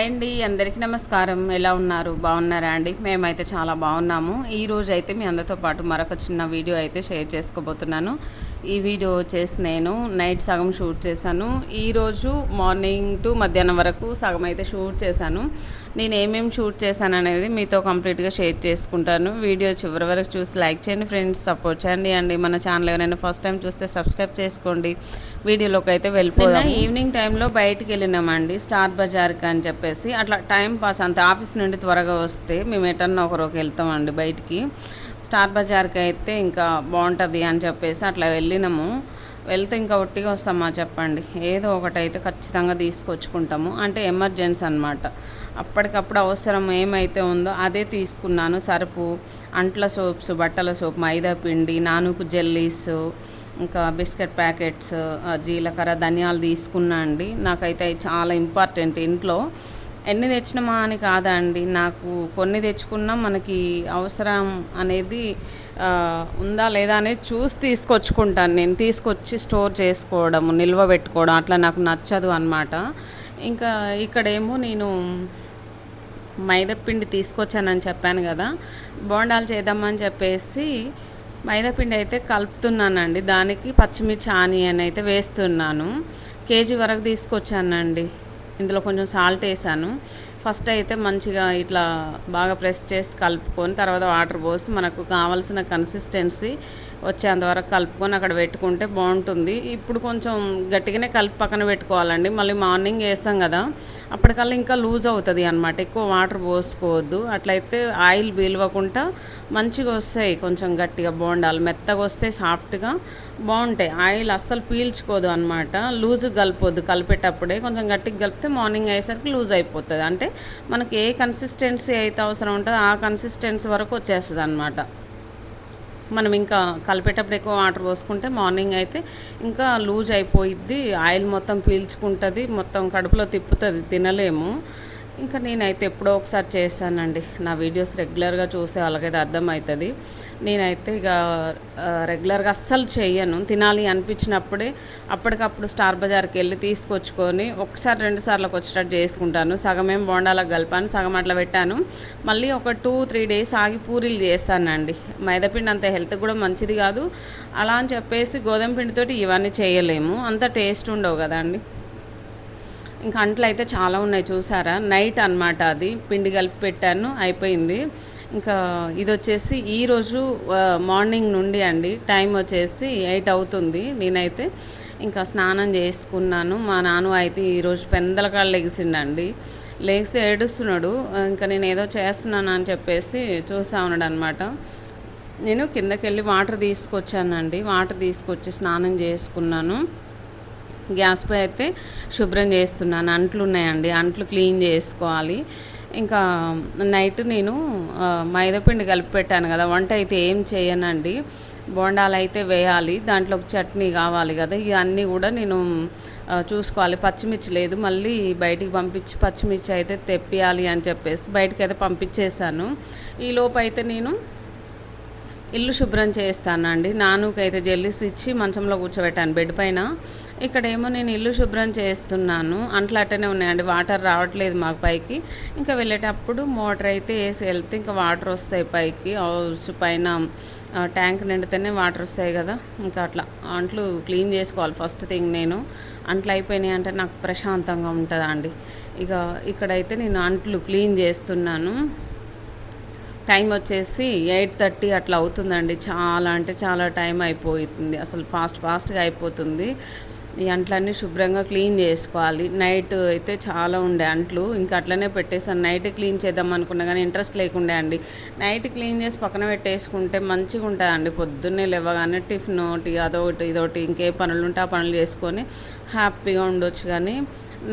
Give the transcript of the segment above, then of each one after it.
Hi అండి అందరికీ నమస్కారం. ఎలా ఉన్నారు? బాగున్నారా అండి? మేమైతే చాలా బాగున్నాము. ఈ అయితే మీ అందరితో పాటు మరొక చిన్న వీడియో అయితే షేర్ చేసుకోబోతున్నాను. ఈ వీడియో వచ్చేసి నేను నైట్ సగం షూట్ చేశాను. ఈరోజు మార్నింగ్ టు మధ్యాహ్నం వరకు సగం అయితే షూట్ చేశాను. నేను ఏమేమి షూట్ చేశాను అనేది మీతో కంప్లీట్గా షేర్ చేసుకుంటాను. వీడియో చివరి వరకు చూసి లైక్ చేయండి ఫ్రెండ్స్ సపోర్ట్ చేయండి. అండి మన ఛానల్ ఎవరైనా ఫస్ట్ టైం చూస్తే సబ్స్క్రైబ్ చేసుకోండి. వీడియోలోకి అయితే వెళ్ళిపోయినా ఈవినింగ్ టైంలో బయటికి వెళ్ళినామండి స్టార్ బజార్కి అని చెప్పేసి. అట్లా టైం పాస్ అంత ఆఫీస్ నుండి త్వరగా వస్తే మేము ఎటన్నా ఒకరోకి వెళ్తామండి బయటికి. స్టార్ బజార్కి అయితే ఇంకా బాగుంటుంది అని చెప్పేసి అట్లా వెళ్ళినాము. వెళ్తే ఇంకా ఒట్టిగా వస్తామా చెప్పండి. ఏదో ఒకటైతే ఖచ్చితంగా తీసుకొచ్చుకుంటాము. అంటే ఎమర్జెన్సీ అనమాట అప్పటికప్పుడు అవసరం ఏమైతే ఉందో అదే తీసుకున్నాను. సరుపు అంట్ల సోప్స్ బట్టల సోప్ మైదా పిండి నానుకు జెల్లీస్ ఇంకా బిస్కెట్ ప్యాకెట్స్ జీలకర్ర ధనియాలు తీసుకున్నా అండి. నాకైతే చాలా ఇంపార్టెంట్ ఇంట్లో. ఎన్ని తెచ్చినామా అని కాదండి. నాకు కొన్ని తెచ్చుకున్నా మనకి అవసరం అనేది ఉందా లేదా అనేది చూసి తీసుకొచ్చుకుంటాను. నేను తీసుకొచ్చి స్టోర్ చేసుకోవడం నిల్వ పెట్టుకోవడం అట్లా నాకు నచ్చదు అనమాట ఇంకా ఇక్కడేమో నేను మైదాపిండి తీసుకొచ్చానని చెప్పాను కదా. బోండాలు చేద్దామని చెప్పేసి మైదాపిండి అయితే కలుపుతున్నానండి. దానికి పచ్చిమిర్చి ఆనియన్ అయితే వేస్తున్నాను. కేజీ వరకు తీసుకొచ్చానండి. ఇందులో కొంచెం సాల్ట్ వేసాను. ఫస్ట్ అయితే మంచిగా ఇట్లా బాగా ప్రెస్ చేసి కలుపుకొని తర్వాత వాటర్ పోసి మనకు కావాల్సిన కన్సిస్టెన్సీ వచ్చేంత వరకు కలుపుకొని అక్కడ పెట్టుకుంటే బాగుంటుంది. ఇప్పుడు కొంచెం గట్టిగానే కలిపి పక్కన పెట్టుకోవాలండి. మళ్ళీ మార్నింగ్ వేస్తాం కదా అప్పటికల్లా ఇంకా లూజ్ అవుతుంది అనమాట ఎక్కువ వాటర్ పోసుకోవద్దు. అట్లయితే ఆయిల్ పీలవకుండా మంచిగా వస్తాయి. కొంచెం గట్టిగా బాగుండాలి. మెత్తగా వస్తే సాఫ్ట్గా బాగుంటాయి. ఆయిల్ అస్సలు పీల్చుకోదు అనమాట లూజ్ కలపొద్దు. కలిపేటప్పుడే కొంచెం గట్టిగా కలిపితే మార్నింగ్ అయ్యేసరికి లూజ్ అయిపోతుంది. అంటే మనకి ఏ కన్సిస్టెన్సీ అయితే అవసరం ఉంటుందో ఆ కన్సిస్టెన్సీ వరకు వచ్చేస్తుంది అనమాట మనం ఇంకా కలిపేటప్పుడు ఎక్కువ వాటర్ పోసుకుంటే మార్నింగ్ అయితే ఇంకా లూజ్ అయిపోయిద్ది ఆయిల్ మొత్తం పీల్చుకుంటుంది మొత్తం కడుపులో తిప్పుతుంది తినలేము. ఇంకా నేనైతే ఎప్పుడో ఒకసారి చేశానండి. నా వీడియోస్ రెగ్యులర్గా చూసే వాళ్ళకైతే అర్థమవుతుంది. నేనైతే ఇక రెగ్యులర్గా అస్సలు చేయను తినాలి అనిపించినప్పుడే అప్పటికప్పుడు స్టార్ బజార్కి వెళ్ళి తీసుకొచ్చుకొని ఒకసారి రెండు సార్లకు వచ్చేటట్టు చేసుకుంటాను. సగం ఏం బోండాలకు కలిపాను సగం అట్లా పెట్టాను. మళ్ళీ ఒక టూ త్రీ డేస్ ఆగి పూరీలు చేస్తానండి. మైదాపిండి అంత హెల్త్ కూడా మంచిది కాదు. అలా అని చెప్పేసి గోధుమ పిండితోటి ఇవన్నీ చేయలేము. అంత టేస్ట్ ఉండవు కదండి. ఇంకా అంట్లు అయితే చాలా ఉన్నాయి చూసారా? నైట్ అన్నమాట అది. పిండి కలిపి పెట్టాను అయిపోయింది. ఇంకా ఇది వచ్చేసి ఈరోజు మార్నింగ్ నుండి అండి. టైం వచ్చేసి ఎయిట్ అవుతుంది నేనైతే. ఇంకా స్నానం చేసుకున్నాను. మా నాన్న అయితే ఈరోజు పెందల కాళ్ళు లెగిసిండండి. లేచి ఏడుస్తున్నాడు. ఇంకా నేను ఏదో చేస్తున్నాను అని చెప్పేసి చూసా ఉన్నాడు అనమాట నేను కిందకి వెళ్ళి వాటర్ తీసుకొచ్చానండి. వాటర్ తీసుకొచ్చి స్నానం చేసుకున్నాను. గ్యాస్పై అయితే శుభ్రం చేస్తున్నాను. అంట్లు ఉన్నాయండి. అంట్లు క్లీన్ చేసుకోవాలి. ఇంకా నైట్ నేను మైదాపిండి కలిపి పెట్టాను కదా. వంట అయితే ఏం చేయనండి. బోండాలు అయితే వేయాలి. దాంట్లో ఒక చట్నీ కావాలి కదా. ఇవన్నీ కూడా నేను చూసుకోవాలి. పచ్చిమిర్చి లేదు. మళ్ళీ బయటికి పంపించి పచ్చిమిర్చి అయితే తెప్పియాలి అని చెప్పేసి బయటికి అయితే పంపించేశాను. ఈ లోపు అయితే నేను ఇల్లు శుభ్రం చేస్తానండి. నానుకైతే జెల్లీస్ ఇచ్చి మంచంలో కూర్చోబెట్టాను బెడ్ పైన. ఇక్కడేమో నేను ఇల్లు శుభ్రం చేస్తున్నాను. అంట్లు అట్టనే ఉన్నాయండి. వాటర్ రావట్లేదు మాకు పైకి. ఇంకా వెళ్ళేటప్పుడు మోటార్ అయితే వేసి వెళ్తే ఇంకా వాటర్ వస్తాయి పైకి. హౌస్ పైన ట్యాంక్ నిండితేనే వాటర్ వస్తాయి కదా. ఇంకా అట్లా అంట్లు క్లీన్ చేసుకోవాలి. ఫస్ట్ థింగ్ నేను. అంట్లు అయిపోయినాయి అంటే నాకు ప్రశాంతంగా ఉంటుందండి. ఇక ఇక్కడైతే నేను అంట్లు క్లీన్ చేస్తున్నాను. టైం వచ్చేసి ఎయిట్ థర్టీ అట్లా అవుతుందండి. చాలా అంటే చాలా టైం అయిపోతుంది అసలు ఫాస్ట్ ఫాస్ట్గా అయిపోతుంది. ఈ అంట్లన్నీ శుభ్రంగా క్లీన్ చేసుకోవాలి. నైట్ అయితే చాలా ఉండే అంట్లు. ఇంకా అట్లనే పెట్టేసాను నైట్ క్లీన్ చేద్దాం అనుకున్నా కానీ ఇంట్రెస్ట్ లేకుండే అండి. నైట్ క్లీన్ చేసి పక్కన పెట్టేసుకుంటే మంచిగా ఉంటుందండి పొద్దున్నే లేవగానే టిఫిన్ ఒకటి అదొకటి ఇదొకటి ఇంకే పనులు ఉంటే ఆ పనులు చేసుకొని హ్యాపీగా ఉండొచ్చు కానీ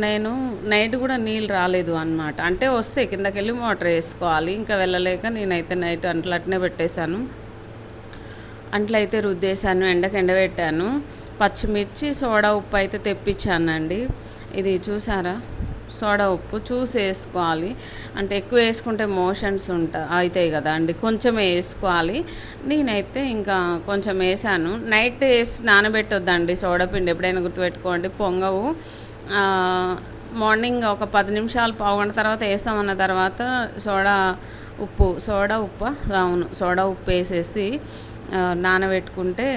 నేను నైట్ కూడా నీళ్ళు రాలేదు అనమాట అంటే వస్తే కిందకి వెళ్ళి మోటార్ వేసుకోవాలి. ఇంకా వెళ్ళలేక నేనైతే నైట్ అంట్లు అట్నే పెట్టేశాను. అంట్లయితే రుద్దేశాను ఎండకు ఎండబెట్టాను. పచ్చిమిర్చి సోడా ఉప్పు అయితే తెప్పించానండి. ఇది చూసారా? సోడా ఉప్పు చూసి వేసుకోవాలి అంటే ఎక్కువ వేసుకుంటే మోషన్స్ ఉంటా అవుతాయి కదా అండి. కొంచెం వేసుకోవాలి. నేనైతే ఇంకా కొంచెం వేసాను. నైట్ వేసి నానబెట్టొద్దండి సోడా పిండి. ఎప్పుడైనా గుర్తుపెట్టుకోండి పొంగవు. మార్నింగ్ ఒక పది నిమిషాలు పావుగంట తర్వాత వేస్తామన్న తర్వాత సోడా ఉప్పు సోడా ఉప్పు? అవును సోడా ఉప్పు వేసేసి నానబెట్టుకుంటే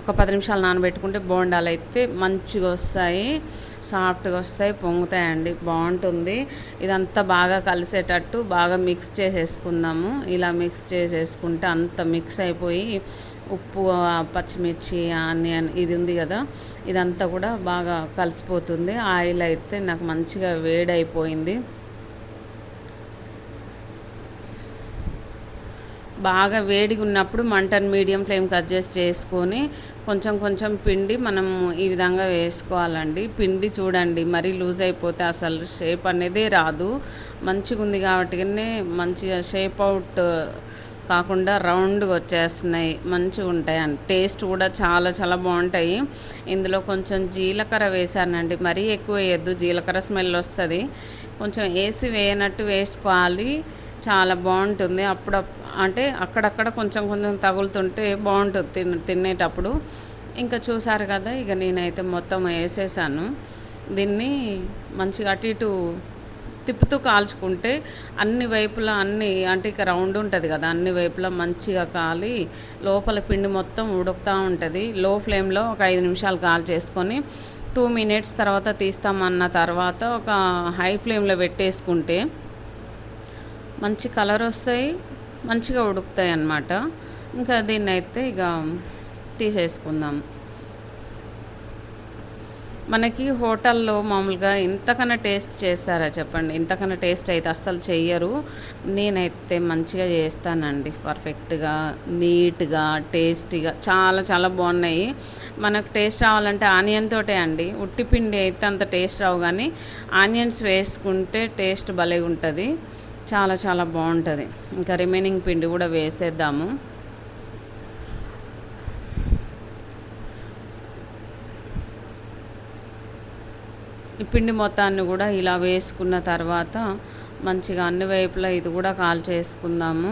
ఒక పది నిమిషాలు నానబెట్టుకుంటే బోండాలు అయితే మంచిగా వస్తాయి సాఫ్ట్గా వస్తాయి పొంగుతాయండి. బాగుంటుంది. ఇదంతా బాగా కలిసేటట్టు బాగా మిక్స్ చేసేసుకుందాము. ఇలా మిక్స్ చేసేసుకుంటే అంత మిక్స్ అయిపోయి ఉప్పు పచ్చిమిర్చి ఆనియన్ ఇది ఉంది కదా ఇదంతా కూడా బాగా కలిసిపోతుంది. ఆయిల్ అయితే నాకు మంచిగా వేడైపోయింది. బాగా వేడిగా ఉన్నప్పుడు మంటను మీడియం ఫ్లేమ్కి అడ్జస్ట్ చేసుకొని కొంచెం కొంచెం పిండి మనం ఈ విధంగా వేసుకోవాలండి. పిండి చూడండి మరీ లూజ్ అయిపోతే అసలు షేప్ అనేది రాదు. మంచిగా ఉంది కాబట్టినే మంచిగా షేప్ అవుట్ కాకుండా రౌండ్గా వచ్చేస్తున్నాయి. మంచిగా ఉంటాయి అండి టేస్ట్ కూడా చాలా చాలా బాగుంటాయి. ఇందులో కొంచెం జీలకర్ర వేసానండి. మరీ ఎక్కువ వేయద్దు. జీలకర్ర స్మెల్ వస్తుంది. కొంచెం వేసి వేయనట్టు వేసుకోవాలి. చాలా బాగుంటుంది. అప్పుడప్పుడు అంటే అక్కడక్కడ కొంచెం కొంచెం తగులుతుంటే బాగుంటుంది తిన్ తినేటప్పుడు. ఇంకా చూసారు కదా ఇక నేనైతే మొత్తం వేసేసాను. దీన్ని మంచిగా అటు ఇటు తిప్పుతూ కాల్చుకుంటే అన్ని వైపులా అన్ని అంటే ఇక రౌండ్ ఉంటుంది కదా అన్ని వైపులా మంచిగా కాలి లోపల పిండి మొత్తం ఉడుకుతూ ఉంటుంది. లో ఫ్లేమ్లో ఒక ఐదు నిమిషాలు కాల్ చేసుకొని టూ మినిట్స్ తర్వాత తీస్తామన్న తర్వాత ఒక హై ఫ్లేమ్లో పెట్టేసుకుంటే మంచి కలర్ వస్తాయి. మంచిగా ఉడుకుతాయి అన్నమాట ఇంకా దీన్ని అయితే ఇక తీసేసుకుందాం. మనకి హోటల్లో మామూలుగా ఇంతకన్నా టేస్ట్ చేస్తారా చెప్పండి. ఇంతకన్నా టేస్ట్ అయితే అస్సలు చెయ్యరు. నేనైతే మంచిగా చేస్తానండి. పర్ఫెక్ట్గా నీట్గా టేస్టీగా చాలా చాలా బాగున్నాయి. మనకు టేస్ట్ రావాలంటే ఆనియన్ తోటే అండి. ఉట్టి పిండి అయితే అంత టేస్ట్ రావు కానీ ఆనియన్స్ వేసుకుంటే టేస్ట్ భలే ఉంటుంది చాలా చాలా బాగుంటుంది. ఇంకా రిమైనింగ్ పిండి కూడా వేసేద్దాము. ఈ పిండి మొత్తాన్ని కూడా ఇలా వేసుకున్న తర్వాత మంచిగా అన్ని వైపులా ఇది కూడా కాల్ చేసుకుందాము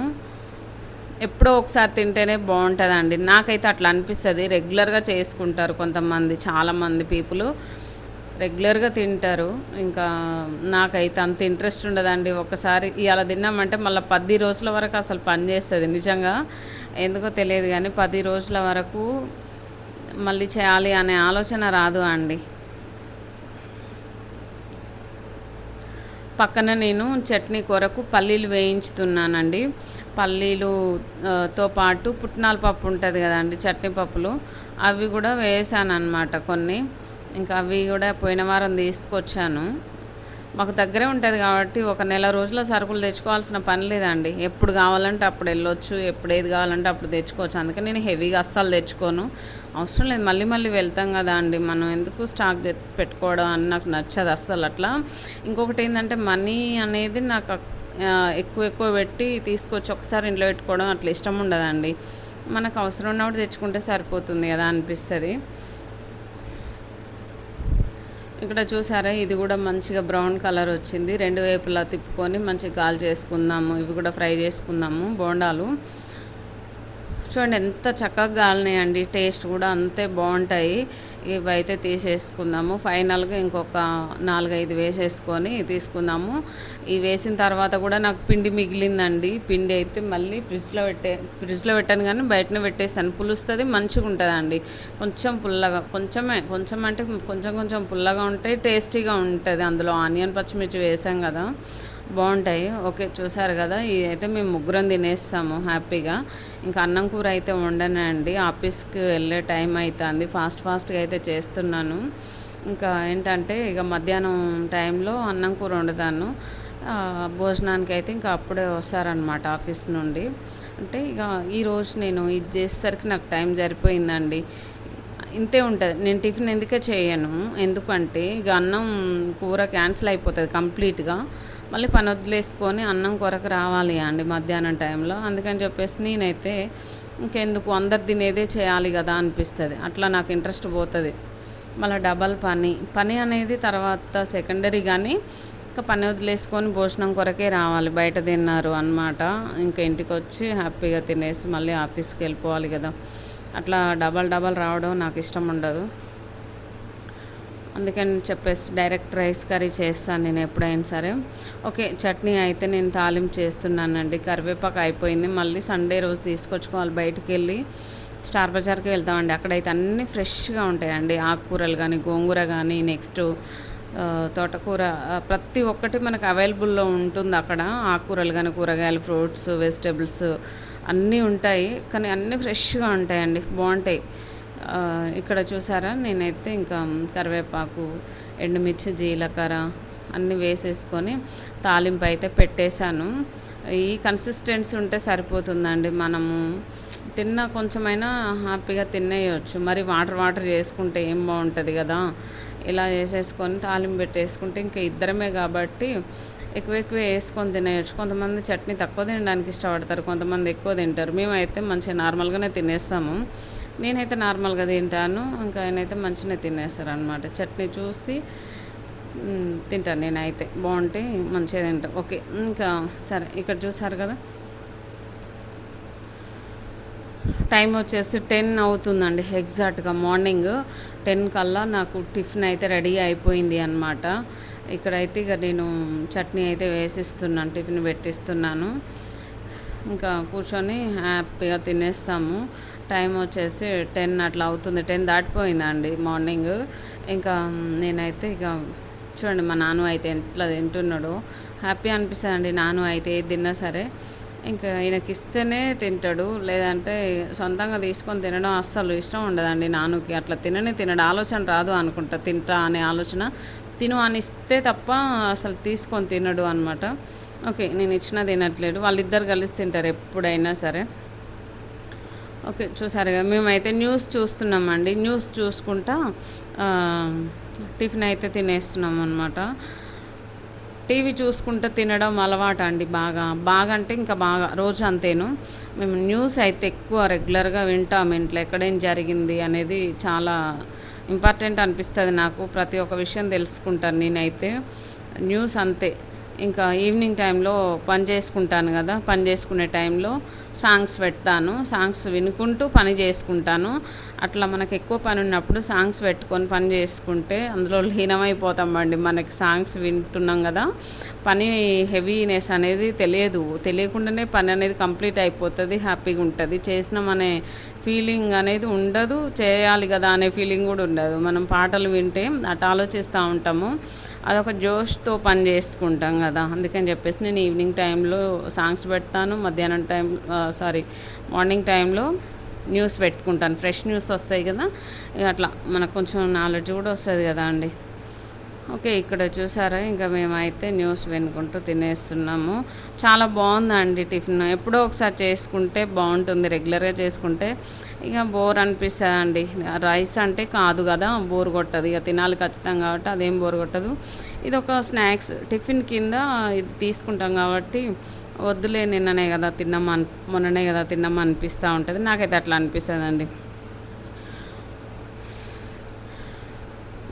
ఎప్పుడో ఒకసారి తింటేనే బాగుంటుందండి. నాకైతే అట్లా అనిపిస్తుంది. రెగ్యులర్గా చేసుకుంటారు కొంతమంది చాలామంది పీపుల్ రెగ్యులర్గా తింటారు. ఇంకా నాకైతే అంత ఇంట్రెస్ట్ ఉండదండి. ఒకసారి ఇలా తిన్నామంటే మళ్ళీ పది రోజుల వరకు అసలు పని చేస్తుంది. నిజంగా ఎందుకో తెలియదు కానీ పది రోజుల వరకు మళ్ళీ చేయాలి అనే ఆలోచన రాదు అండి. పక్కన నేను చట్నీ కొరకు పల్లీలు వేయించుతున్నానండి. పల్లీలు తో పాటు పుట్నాల పప్పు ఉంటుంది కదండి చట్నీ పప్పులు. అవి కూడా వేసాను అనమాట కొన్ని. ఇంకా అవి కూడా పోయిన వారం తీసుకొచ్చాను. మాకు దగ్గరే ఉంటుంది కాబట్టి ఒక నెల రోజుల సరుకులు తెచ్చుకోవాల్సిన పని లేదండి. ఎప్పుడు కావాలంటే అప్పుడు వెళ్ళొచ్చు ఎప్పుడు ఏది కావాలంటే అప్పుడు తెచ్చుకోవచ్చు. అందుకే నేను హెవీగా అస్సలు తెచ్చుకోను. అవసరం లేదు మళ్ళీ మళ్ళీ వెళ్తాం కదా అండి. మనం ఎందుకు స్టాక్ పెట్టుకోవడం అని నాకు నచ్చదు అస్సలు అట్లా. ఇంకొకటి ఏంటంటే మనీ అనేది నాకు ఎక్కువ ఎక్కువ పెట్టి తీసుకొచ్చి ఒకసారి ఇంట్లో పెట్టుకోవడం అట్లా ఇష్టం ఉండదండి. మనకు అవసరం ఉన్నప్పుడు తెచ్చుకుంటే సరిపోతుంది కదా అనిపిస్తుంది. ఇక్కడ చూసారా? ఇది కూడా మంచిగా బ్రౌన్ కలర్ వచ్చింది. రెండు వైపులా తిప్పుకొని మంచిగా గాలి చేసుకుందాము. ఇవి కూడా ఫ్రై చేసుకుందాము బోండాలు. చూడండి ఎంత చక్కగా గాలినాయండి. టేస్ట్ కూడా అంతే బాగుంటాయి. ఇవి అయితే తీసేసుకుందాము. ఫైనల్గా ఇంకొక నాలుగైదు వేసేసుకొని తీసుకుందాము. ఇవి వేసిన తర్వాత కూడా నాకు పిండి మిగిలిందండి. పిండి అయితే మళ్ళీ ఫ్రిడ్జ్లో పెట్టే ఫ్రిడ్జ్లో పెట్టాను కానీ బయటనే పెట్టేసాను పులుస్తుంది మంచిగా ఉంటుందండి. కొంచెం పుల్లగా కొంచెమే కొంచెం అంటే కొంచెం కొంచెం పుల్లగా ఉంటే టేస్టీగా ఉంటుంది. అందులో ఆనియన్ పచ్చిమిర్చి వేసాం కదా. బాగుంటాయి. ఓకే చూసారు కదా? ఇది అయితే మేము ముగ్గురం తినేస్తాము హ్యాపీగా. ఇంకా అన్నం కూర అయితే వండనండి ఆఫీస్కి వెళ్ళే టైం అవుతుంది ఫాస్ట్ ఫాస్ట్గా అయితే చేస్తున్నాను. ఇంకా ఏంటంటే ఇక మధ్యాహ్నం టైంలో అన్నం కూర వండుతాను. భోజనానికి అయితే ఇంకా అప్పుడే వస్తారనమాట ఆఫీస్ నుండి. అంటే ఇక ఈరోజు నేను ఇది చేసేసరికి నాకు టైం సరిపోయిందండి. ఇంతే ఉంటుంది. నేను టిఫిన్ ఎందుకే చేయను? ఎందుకంటే ఇక అన్నం కూర క్యాన్సిల్ అయిపోతుంది కంప్లీట్గా. మళ్ళీ పని వదిలేసుకొని అన్నం కొరకు రావాలి అండి మధ్యాహ్నం టైంలో. అందుకని చెప్పేసి నేనైతే ఇంకెందుకు అందరు తినేదే చేయాలి కదా అనిపిస్తుంది. అట్లా నాకు ఇంట్రెస్ట్ పోతుంది. మళ్ళీ డబల్ పని. పని అనేది తర్వాత సెకండరీ కానీ ఇంకా పని వదిలేసుకొని భోజనం కొరకే రావాలి. బయట తిన్నారు అన్నమాట. ఇంకా ఇంటికి వచ్చి హ్యాపీగా తినేసి మళ్ళీ ఆఫీస్కి వెళ్ళిపోవాలి కదా. అట్లా డబల్ డబల్ రావడం నాకు ఇష్టం ఉండదు. అందుకని చెప్పేసి డైరెక్ట్ రైస్ కర్రీ చేస్తాను నేను ఎప్పుడైనా సరే. ఓకే చట్నీ అయితే నేను తాలింపు చేస్తున్నానండి. కరివేపాకు అయిపోయింది. మళ్ళీ సండే రోజు తీసుకొచ్చుకోవాలి బయటికి వెళ్ళి స్టార్ బజార్కి వెళ్తామండి అక్కడైతే అన్నీ ఫ్రెష్గా ఉంటాయండి. ఆకుకూరలు కానీ గోంగూర కానీ నెక్స్ట్ తోటకూర ప్రతి ఒక్కటి మనకు అవైలబుల్లో ఉంటుంది అక్కడ. ఆకుకూరలు కానీ కూరగాయలు ఫ్రూట్స్ వెజిటేబుల్స్ అన్నీ ఉంటాయి. కానీ అన్నీ ఫ్రెష్గా ఉంటాయండి. బాగుంటాయి. ఇక్కడ చూసారా? నేనైతే ఇంకా కరివేపాకు ఎండుమిర్చి జీలకర్ర అన్నీ వేసేసుకొని తాలింపు అయితే పెట్టేశాను. ఈ కన్సిస్టెన్సీ ఉంటే సరిపోతుందండి. మనము తిన్న కొంచెమైనా హ్యాపీగా తినేయచ్చు. మరి వాటర్ వాటర్ చేసుకుంటే ఏం బాగుంటుంది కదా? ఇలా చేసేసుకొని తాలింపు పెట్టేసుకుంటే ఇంకా ఇద్దరమే కాబట్టి ఎక్కువ ఎక్కువ వేసుకొని తినేయచ్చు. కొంతమంది చట్నీ తక్కువ తినడానికి ఇష్టపడతారు కొంతమంది ఎక్కువ తింటారు. మేమైతే మంచిగా నార్మల్గానే తినేస్తాము. నేనైతే నార్మల్గా తింటాను ఇంకా ఆయనైతే మంచిగా తినేస్తారనమాట చట్నీ చూసి తింటాను నేనైతే. బాగుంటే మంచిగా తింటాను ఓకే ఇంకా సరే ఇక్కడ చూసారు కదా? టైం వచ్చేసి టెన్ అవుతుందండి ఎగ్జాక్ట్గా మార్నింగ్. టెన్ కల్లా నాకు టిఫిన్ అయితే రెడీ అయిపోయింది అనమాట ఇక్కడైతే ఇక నేను చట్నీ అయితే వేసిస్తున్నాను టిఫిన్ పెట్టిస్తున్నాను. ఇంకా కూర్చొని హ్యాపీగా తినేస్తాము. టైం వచ్చేసి టెన్ అట్లా అవుతుంది. టెన్ దాటిపోయిందండి మార్నింగ్. ఇంకా నేనైతే ఇక చూడండి మా నాన్న అయితే ఎట్లా తింటున్నాడో. హ్యాపీ అనిపిస్తుంది నాను అయితే ఏది తిన్నా సరే. ఇంకా ఈయనకి ఇస్తేనే తింటాడు. లేదంటే సొంతంగా తీసుకొని తినడం అస్సలు ఇష్టం ఉండదండి నాన్నకి అట్లా తినని తినడం. ఆలోచన రాదు అనుకుంటా. తింటా అనే ఆలోచన తిను అని ఇస్తే తప్ప అసలు తీసుకొని తినడు అనమాట ఓకే నేను ఇచ్చినా తినట్లేడు వాళ్ళిద్దరు కలిసి తింటారు ఎప్పుడైనా సరే. ఓకే చూసారుగా. మేమైతే న్యూస్ చూస్తున్నామండి. న్యూస్ చూసుకుంటా టిఫిన్ అయితే తినేస్తున్నాం అనమాట టీవీ చూసుకుంటూ తినడం అలవాటు అండి బాగా. బాగా అంటే ఇంకా బాగా రోజు అంతేను. మేము న్యూస్ అయితే ఎక్కువ రెగ్యులర్గా వింటాం ఇంట్లో. ఎక్కడేం జరిగింది అనేది చాలా ఇంపార్టెంట్ అనిపిస్తుంది నాకు. ప్రతి ఒక్క విషయం తెలుసుకుంటాను నేనైతే. న్యూస్ అంతే. ఇంకా ఈవినింగ్ టైంలో పని చేసుకుంటాను కదా. పని చేసుకునే టైంలో సాంగ్స్ పెడతాను సాంగ్స్ వినుకుంటూ పని చేసుకుంటాను. అట్లా మనకు ఎక్కువ పని ఉన్నప్పుడు సాంగ్స్ పెట్టుకొని పని చేసుకుంటే అందులో లీనమైపోతాం అండి మనకి సాంగ్స్ వింటున్నాం కదా పని హెవీనెస్ అనేది తెలియదు. తెలియకుండానే పని అనేది కంప్లీట్ అయిపోతుంది హ్యాపీగా ఉంటుంది. చేసినామనే ఫీలింగ్ అనేది ఉండదు చేయాలి కదా అనే ఫీలింగ్ కూడా ఉండదు. మనం పాటలు వింటే అటు ఆలోచిస్తూ ఉంటాము. అదొక జోష్తో పని చేసుకుంటాం కదా. అందుకని చెప్పేసి నేను ఈవినింగ్ టైంలో సాంగ్స్ పెడతాను మధ్యాహ్నం టైం సారీ మార్నింగ్ టైంలో న్యూస్ పెట్టుకుంటాను. ఫ్రెష్ న్యూస్ వస్తాయి కదా? అట్లా మనకు కొంచెం నాలెడ్జ్ కూడా వస్తుంది కదా అండి. ఓకే ఇక్కడ చూసారా? ఇంకా మేమైతే న్యూస్ వినుకుంటూ తినేస్తున్నాము. చాలా బాగుందండి టిఫిన్. ఎప్పుడో ఒకసారి చేసుకుంటే బాగుంటుంది. రెగ్యులర్గా చేసుకుంటే ఇక బోర్ అనిపిస్తుంది అండి రైస్ అంటే కాదు కదా బోర్ కొట్టదు. ఇక తినాలి ఖచ్చితంగా కాబట్టి అదేం బోర్ కొట్టదు. ఇది ఒక స్నాక్స్ టిఫిన్ కింద ఇది తీసుకుంటాం కాబట్టి వద్దులే నిన్ననే కదా తిన్నాం మొన్ననే కదా తిన్నాం అనిపిస్తూ ఉంటుంది. నాకైతే అట్లా అనిపిస్తుంది అండి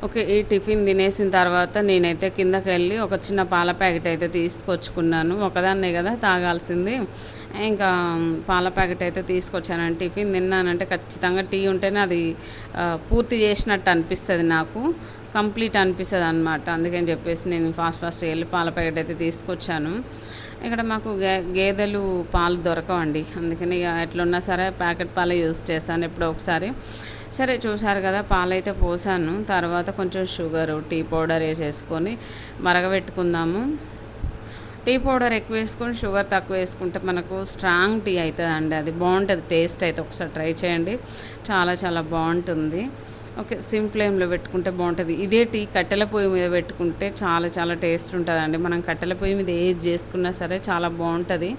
ఓకే ఈ టిఫిన్ తినేసిన తర్వాత నేనైతే కిందకి వెళ్ళి ఒక చిన్న పాల ప్యాకెట్ అయితే తీసుకొచ్చుకున్నాను. ఒకదాన్నే కదా తాగాల్సింది. ఇంకా పాల ప్యాకెట్ అయితే తీసుకొచ్చాను టిఫిన్ తిన్నానంటే ఖచ్చితంగా టీ ఉంటేనే అది పూర్తి చేసినట్టు అనిపిస్తుంది నాకు. కంప్లీట్ అనిపిస్తుంది అనమాట అందుకని చెప్పేసి నేను ఫాస్ట్ ఫాస్ట్ వెళ్ళి పాల ప్యాకెట్ అయితే తీసుకొచ్చాను. ఇక్కడ మాకు గే గేదెలు పాలు దొరకవండి. అందుకని ఇక ఎట్లున్నా సరే ప్యాకెట్ పాలు యూజ్ చేస్తాను ఎప్పుడో ఒకసారి. సరే చూశారు కదా పాలైతే పోసాను. తర్వాత కొంచెం షుగరు టీ పౌడర్ వేసేసుకొని మరగబెట్టుకుందాము. టీ పౌడర్ ఎక్కువ వేసుకొని షుగర్ తక్కువ వేసుకుంటే మనకు స్ట్రాంగ్ టీ అవుతుంది అండి అది బాగుంటుంది టేస్ట్ అయితే ఒకసారి ట్రై చేయండి. చాలా చాలా బాగుంటుంది. ఓకే సిమ్ ఫ్లేమ్లో పెట్టుకుంటే బాగుంటుంది. ఇదే టీ కట్టెల పొయ్యి మీద పెట్టుకుంటే చాలా చాలా టేస్ట్ ఉంటుందండి. మనం కట్టెల పొయ్యి మీద ఏది చేసుకున్నా సరే చాలా బాగుంటుంది.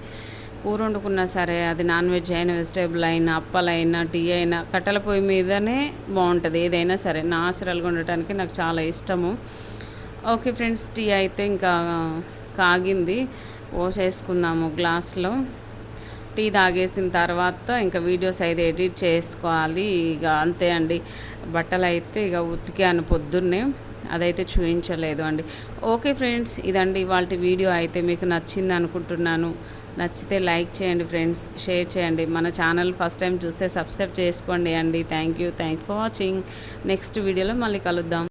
కూర వండుకున్నా సరే అది నాన్ వెజ్ అయినా వెజిటేబుల్ అయినా అప్పలైనా టీ అయినా కట్టెల పొయ్యి మీదనే బాగుంటుంది. ఏదైనా సరే నాచురల్గా ఉండటానికి నాకు చాలా ఇష్టము. ఓకే ఫ్రెండ్స్ టీ అయితే ఇంకా కాగింది. పోసేసుకుందాము గ్లాస్లో. టీ తాగేసిన తర్వాత ఇంకా వీడియోస్ అయితే ఎడిట్ చేసుకోవాలి. ఇక అంతే అండి. బట్టలు అయితే ఇక ఉతికాను పొద్దున్నే. అదైతే చూపించలేదు అండి. ఓకే ఫ్రెండ్స్ ఇదండి ఇవాళ వీడియో అయితే మీకు నచ్చింది అనుకుంటున్నాను. నచ్చితే లైక్ చేయండి ఫ్రెండ్స్ షేర్ చేయండి. మన ఛానల్ ఫస్ట్ టైం చూస్తే సబ్స్క్రైబ్ చేసుకోండి అండి. Thank you thank for watching. Next వీడియోలో మళ్ళీ కలుద్దాం.